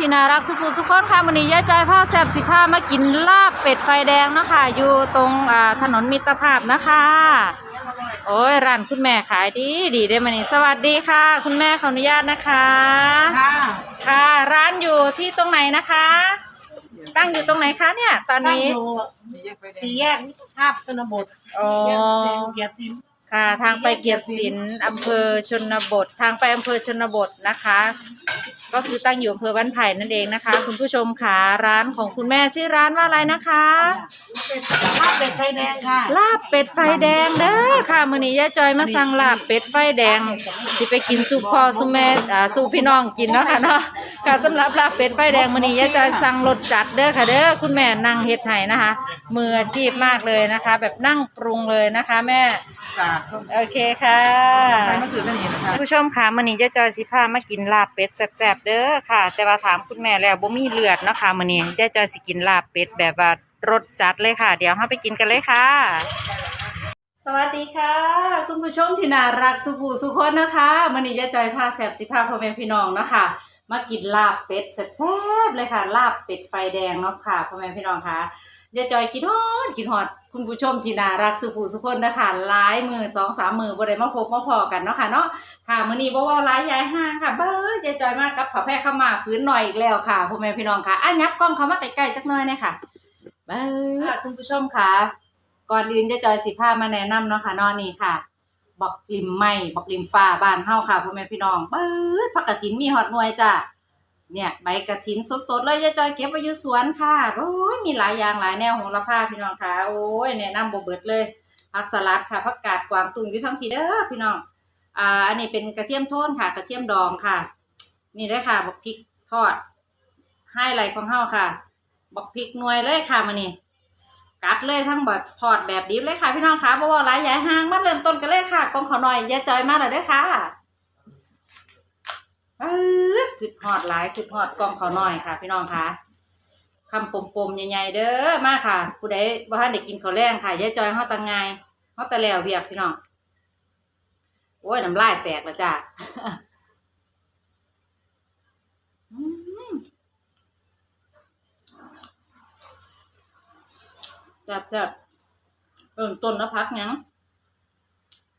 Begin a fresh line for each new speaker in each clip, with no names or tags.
ดีค่ะคุณผู้ชมที่น่ารักสุขุสุขคนค่ะวันนี้ยายจอยผ้าแซบสิผ้ามากินลาบเป็ดไฟแดงเนาะคะ อยู่ตรงอ่าถนนมิตรภาพนะคะ โอ้ยร้านคุณแม่ขายดีดีได้มานี่สวัสดีค่ะ คุณแม่ขออนุญาตนะคะ
ค่ะ
ค่ะร้านอยู่ที่ตรงไหนนะคะ ตั้งอยู่ตรงไหนคะเนี่ย ตอน
ตั้ง
นี้
อยู่สี่แยกมิตรภาพชนบท
อ๋อ
เกียรติศิลป์
ค่ะทางไปเกียรติศิลป์อำเภอชนบท ทางไปอำเภอชนบทนะคะ ก็คือตั้งอยู่อำเภอบ้านไผ่นั่นเองนะคะ คุณผู้ชมค่ะร้านของคุณแม่ชื่อร้านว่าอะไรนะคะ
เป็นภาพเป็ดไฟแดงค่ะ
ลาบเป็ดไฟแดงเด้อค่ะมื้อนี้ยายจอยมาสั่งลาบเป็ดไฟแดงสิไปกินสู่พ่อสู่แม่อ่าสู่พี่น้องกินเนาะค่ะเนาะค่ะสำหรับลาบเป็ดไฟแดงมื้อนี้ยายจอยสั่งรสจัดเด้อค่ะเด้อคุณแม่นั่งเฮ็ดให้นะคะมืออาชีพมากเลยนะคะ แบบนั่งปรุงเลยนะคะ แม่
ค่ะ
โอเคค่ะ
ใครมาซื้อกันนี่นะคะ
ผู้ชมค่ะมื้อนี้ยายจอยสิพามากินลาบเป็ดแซ่บๆเด้อค่ะ แต่ว่าถามคุณแม่แล้วบ่มีเลือดเนาะค่ะมื้อนี้ยายจอยสิกินลาบเป็ดแบบว่ารสจัดเลยค่ะ เดี๋ยวเราไปกินกันเลยค่ะ สวัสดีค่ะ คุณผู้ชมที่น่ารักสุภูสุคนนะคะมื้อนี้ยายจอยพาแซ่บสิพาพ่อแม่พี่น้องเนาะค่ะ มากินลาบเป็ดแซ่บๆเลยค่ะลาบเป็ดไฟแดงเนาะค่ะพ่อแม่พี่น้องค่ะยายวจอยกินฮอดกินฮอดคุณผู้ชมที่น่ารักสุภูสุคนนะคะหลายมือสองสามมือบ่ได้มาพบมาพอกันเนาะค่ะเนาะค่ะมื้อนี้บ่เว้าหลายยายห่างค่ะ เบ้อยายจอยมากับผ้าแพร่เข้ามาพื้นหน่อยอีกแล้วค่ะพ่อแม่พี่น้องค่ะอะยับกล้องเข้ามาใกล้ๆจักหน่อยหนอยค่ะเบ้อคุณผู้ชมค่ะ ก่อนอื่นจะจอยสิพามาแนะนำเนาะค่ะนอนนี่ค่ะ บักลิมไหมบักลิมฟ้าบ้านเฮาค่ะพ่อแม่พี่น้องเบิดผักกระถินมีฮอดหน่วยจ้ะเนี่ยใบกระถินสดๆเลยยายจอยเก็บไว้อยู่สวนค่ะโอ้ยมีหลายอย่างหลายแนวของละผ้าพี่น้องค่ะโอ้ยแนะนำบ่เบิดเลยผักสลัดค่ะผักกาดกวางตุ้งอยู่ทั้งพี่เด้อพี่น้องอ่าอันนี้เป็นกระเทียมโทนค่ะ กระเทียมดองค่ะ นี่เลยค่ะบักพริกทอดให้ไรของเฮาค่ะบักพริกหน่วยเลยค่ะมื้อนี้ กัดเลยทั้งแบบทอดแบบดิบเลยค่ะพี่น้องคะเพราะว่าร้านยายห้างมาเริ่มต้นกันเลยค่ะกองเขาหน่อยยายจอยมาเลยเด้อค่ะปื๊ดคือหอดหลายคือหอดกองเขาหน่อยค่ะ พี่น้องคะคำปมๆใหญ่ๆเด้อมาค่ะ ผู้ใดบ่ทันได้กินข้าวแรงค่ะยายจอยเฮาตังไงเฮาตะแล้วเวียกพี่น้องโอ้ยน้ำลายแตกแล้วจ้า อืม แซ่บๆเอิ่มต้นแล้วพักหยัง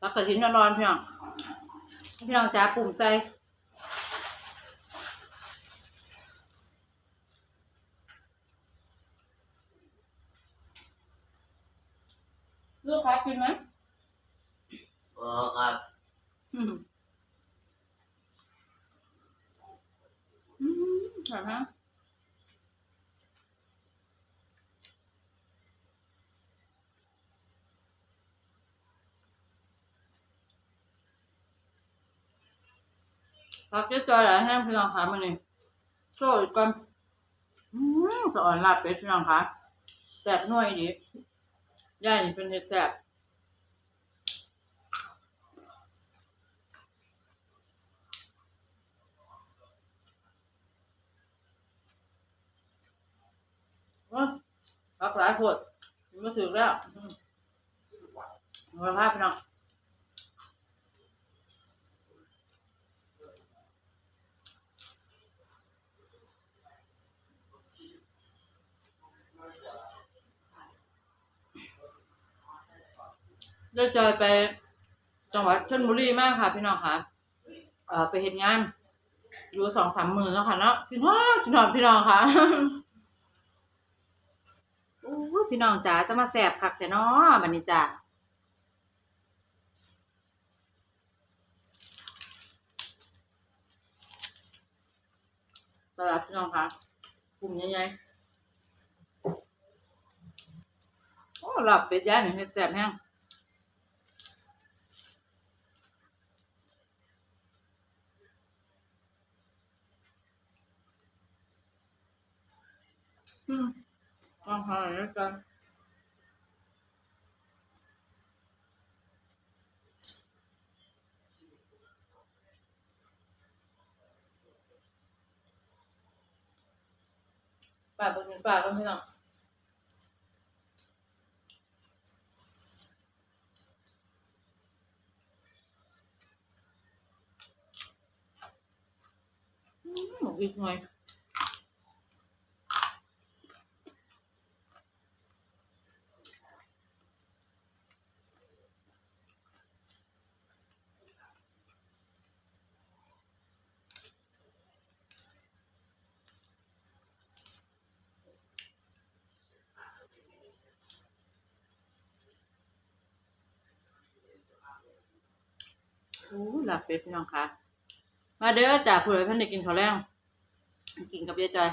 พักกระถินนอนๆพี่น้องพี่น้องจ้าปุ่มใส่ลูกค้ากินไหม
อ๋อครับ
อืมอืมอร่อยฮะ พักเจ๊จอยหลายแห้งพี่น้องคะมันนี่โซ่ก่อนอืมสะอ่อนลาบเป็ดพี่น้องคะแซ่บหน่วยดีย่านี่เป็นเห็ดแซ่บโอ้ยพักหลายขวดมาถึงแล้วอืมเอาภาพพี่น้อง ได้จอยไปจังหวัดชลบุรีมากค่ะ พี่น้องค่ะเอ่อไปเห็นงานอยู่สองสามหมื่นแล้วค่ะเนาะพี่น้องพี่น้องพี่น้องค่ะโอ้พี่น้องจ๋าจะมาแสบคักแต่เนาะบันนี้จ้าสลัดพี่น้องค่ะกลุ่มใหญ่ๆโอ้หลับเป็ดย่างนี่เฮ็ดแสบแห้ง อืมอาหารแล้วกันป่าไปกินป่ากันพี่น้องอืม อีกหน่อย โอ้หลับเป็ดพี่น้องค่ะ มาเด้อจ่าผู้ใดเพิ่นเด็กินข้าวแรงกินกับยายจอย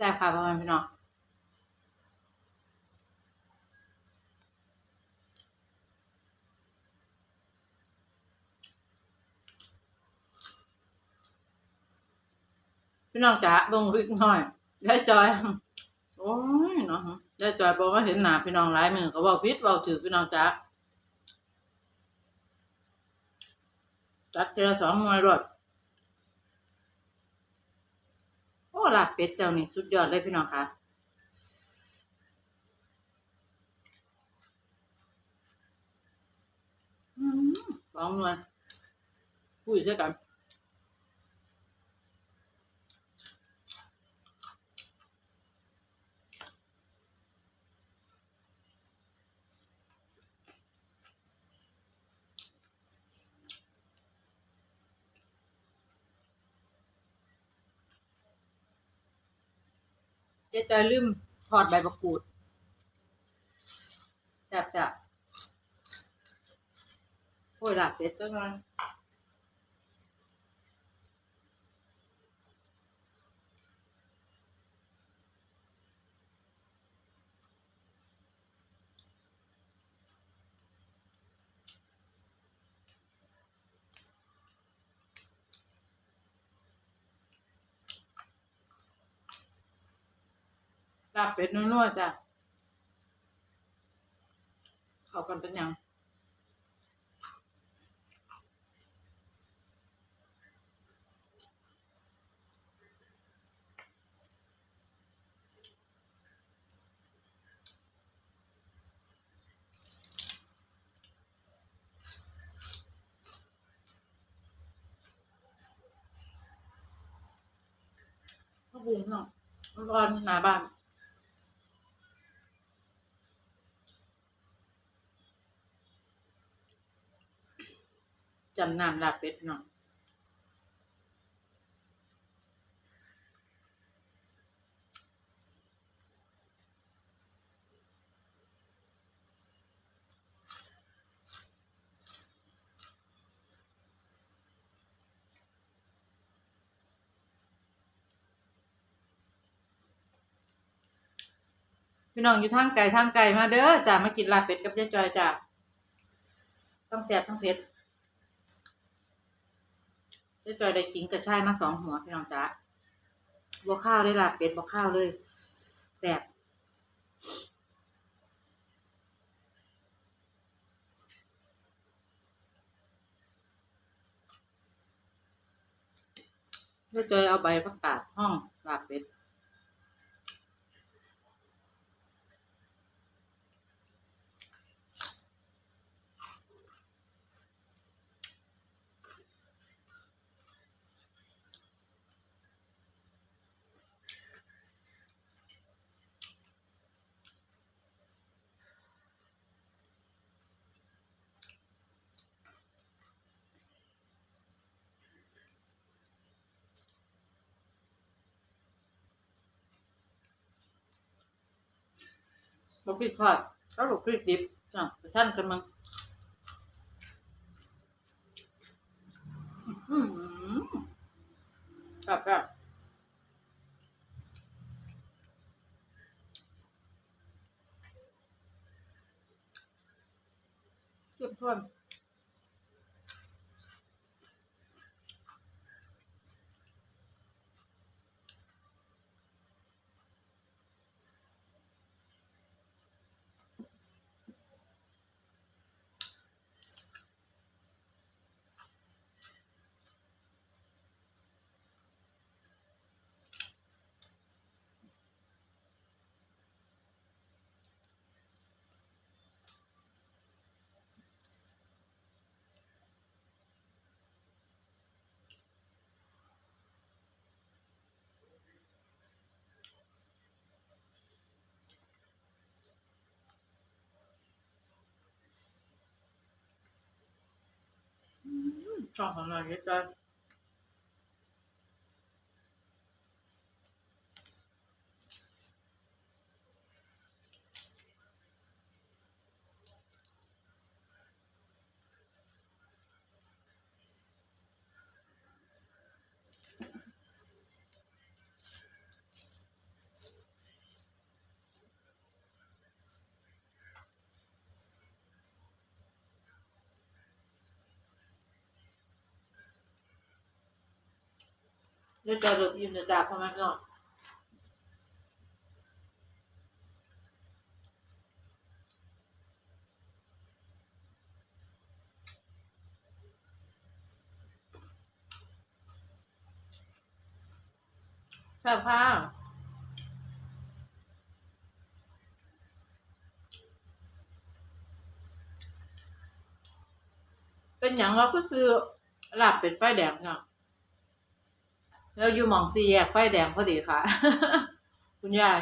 ซ่บค่ะประมาณพี่น้องพี่น้องจ๋าเบิ่งวิกหน่อยยายจอย โอ้ยเนาะยายจอยบอกว่าเห็นหนาพี่น้องหลายมือก็บอกพิษบอกถือพี่น้องจ๋าจัดเจอสองหน่วยรถโอ้ลาบเป็ดเจ้านี่สุดยอดเลยพี่น้องค่ะอืมลองหน่อยพูดใช่กัน เจ๊จอยลืมถอดใบมะกรูด จับจับโอ้ยหลับเป็ดจ้าหน่อย ลาบเป็ดนัวๆจ้ะเข้ากันเป็นยังบุ้งเนาะร้อนหนาบ้าน จำนำลาบเป็ดเนาะพี่น้องอยู่ทางไกลทางไกลมาเด้อจ้ามากินลาบเป็ดกับยายจอยจ้าต้องแซ่บต้องเผ็ด เจ๊จอยได้ขิงกระชายมาสองหัวพี่น้องจ๊ะบัวข้าวได้ละเป็ดบัวข้าวเลยแสบเจ๊จอยเอาใบประกาศห้องลาเป็ด ลูกพี่ทอดแล้วลูกพี่ดิบอะสั้นกันมั้งกับกับเก็บทวน ชอบขอ งเราเยอะจังเยอะจังเลยยิ้มจะจาพ่อแม่พี่น้องแซ่บค่ะเป็นอย่างเราก็ซื้อลาบเป็ดไฟแดงเนาะ แล้วอยู่หมองซีแยกไฟแดงพอดีค่ะ คุณยาย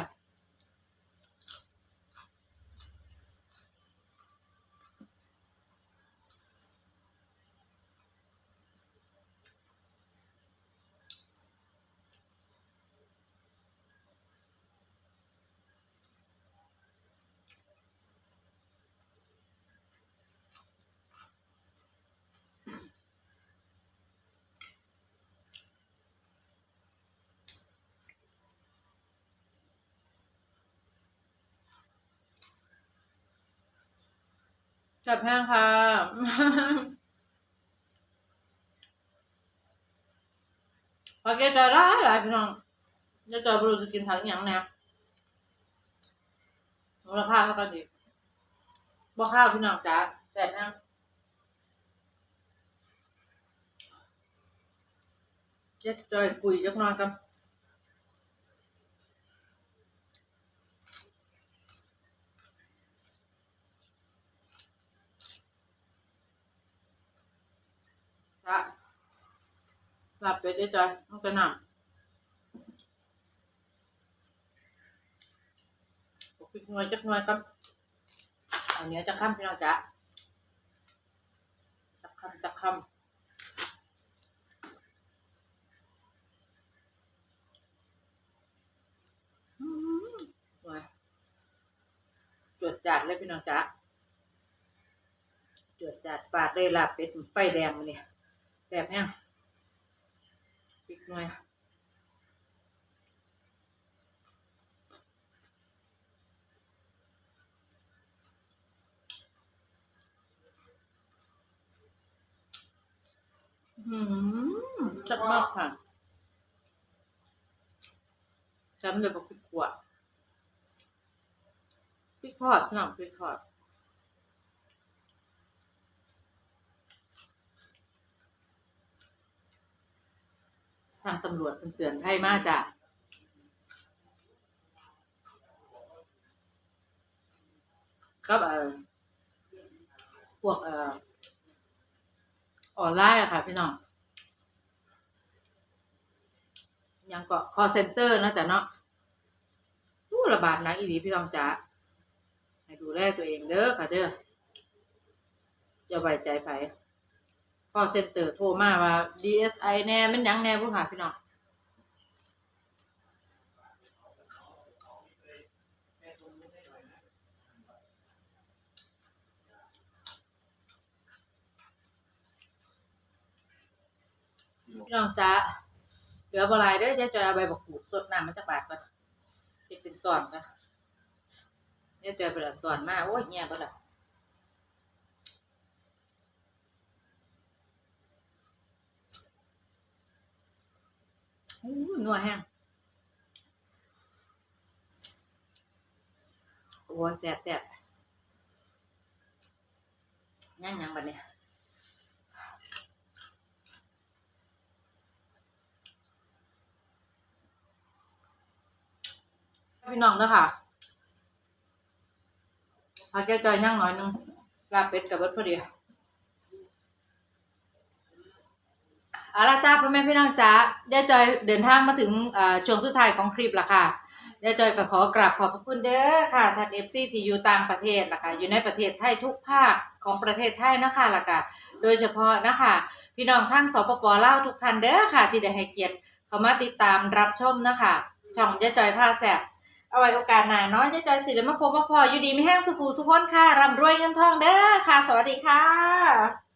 จับแห้งค่ะ พอแกจะร้ายหลายพี่น้องจะจอยบรูจะกินผักอหย่างแนวมูลค่าเท่ากันดีบ่ข้าวพี่น้องจ้าแซ่บแห้งเจ็ดจอยกุยจักหน่อยกันจ้า หลับไปได้จอยมันก็นำปิดหน่วยจักหน่อยกันเอาเนี้ยจะค้ำพี่น้องจ้าจักคำจักคำอืมหน่วยจวดจัดเลยพี่น้องจ้าจวดจัดฝาดเลยลาบเป็ดไฟแดงมาเนี่ยแบบเนี้ วยอืมจัดมากค่ะจำเลยบอกพริกขัวพริกทอดพี่น้องพริกทอด ทางตำรวจเตือนให้มาจ้ะก็เออพวกเออออนไลน์อะค่ะ พี่น้องยังก็ call center นะจ๊ะเนาะผู้ระบาดหนักอีหลีพี่น้องจ๋าให้ดูแลตัวเองเด้อค่ะเด้ออย่าไว้ใจไผ call center โทรมาว่า DSI แน่มันหยังแน่ผู้หาพี่น้องพี่น้องจ้าเหลือบลายเด้อจะจอยเอาใบบักขูดสดน้ำมันจะบาดก่อนเฮ็ดเป็นส่อนกันเดี๋ยจอยไปละส่อนมากโอ้ยแย่บ่ล่ะ อู้นัวแห้งโอ้แซ่บแซ่บยังยังบัดเนี่ยพี่น้องเด้อค่ะพักแก้จอยย่างหน่อยนึงลาเป็ดกับเบิดพอดี เอาละจ้าพ่อแม่พี่น้องจ้าเดี๋ยวจอยเดินทางมาถึงช่วงสุดท้ายของคลิปละค่ะเดี๋ยวจอยก็ขอกราบขอบพระคุณเด้อค่ะท่านเอฟซีที่อยู่ต่างประเทศละค่ะอยู่ในประเทศไทยทุกภาคของประเทศไทยเนาะคะละค่ะโดยเฉพาะนะคะพี่น้องทั้งสปปลาวทุกท่านเด้อค่ะ ที่ได้ให้เกียรติเข้ามาติดตามรับชมนะคะช่องเจ๊จอยพาแสบเอาไว้โอกาสหน้าเนาะเจ๊จอยสิเลยมาพบมาพออยู่ดีไม่แห้งสุขูสุขนค่ะร่ำรวยเงินทองเด้อค่ะ สวัสดีค่ะ